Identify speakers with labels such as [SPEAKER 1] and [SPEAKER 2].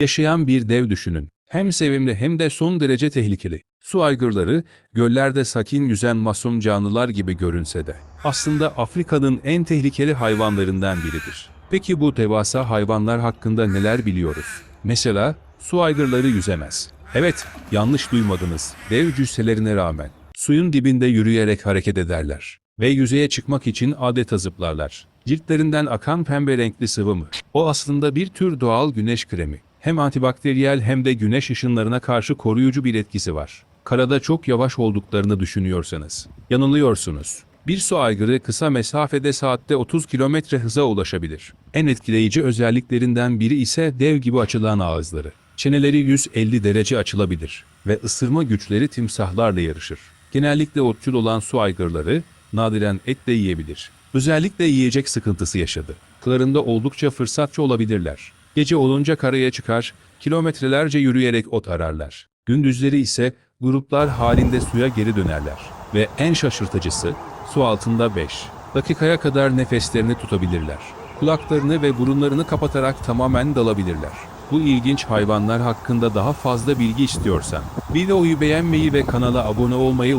[SPEAKER 1] yaşayan bir dev düşünün. Hem sevimli hem de son derece tehlikeli. Su aygırları, göllerde sakin yüzen masum canlılar gibi görünse de aslında Afrika'nın en tehlikeli hayvanlarından biridir. Peki bu devasa hayvanlar hakkında neler biliyoruz? Mesela su aygırları yüzemez. Evet, yanlış duymadınız. Dev cüsselerine rağmen suyun dibinde yürüyerek hareket ederler ve yüzeye çıkmak için adeta zıplarlar. Ciltlerinden akan pembe renkli sıvı mı? O aslında bir tür doğal güneş kremi. Hem antibakteriyel hem de güneş ışınlarına karşı koruyucu bir etkisi var. Karada çok yavaş olduklarını düşünüyorsanız, yanılıyorsunuz. Bir su aygırı kısa mesafede saatte 30 kilometre hıza ulaşabilir. En etkileyici özelliklerinden biri ise dev gibi açılan ağızları. Çeneleri 150 derece açılabilir ve ısırma güçleri timsahlarla yarışır. Genellikle otçul olan su aygırları nadiren et de yiyebilir. Özellikle yiyecek sıkıntısı yaşadı. Kılarında oldukça fırsatçı olabilirler. Gece olunca karaya çıkar, kilometrelerce yürüyerek ot ararlar. Gündüzleri ise gruplar halinde suya geri dönerler. Ve en şaşırtıcısı, su altında 5 dakikaya kadar nefeslerini tutabilirler. Kulaklarını ve burunlarını kapatarak tamamen dalabilirler. Bu ilginç hayvanlar hakkında daha fazla bilgi istiyorsan, videoyu beğenmeyi ve kanala abone olmayı unutma.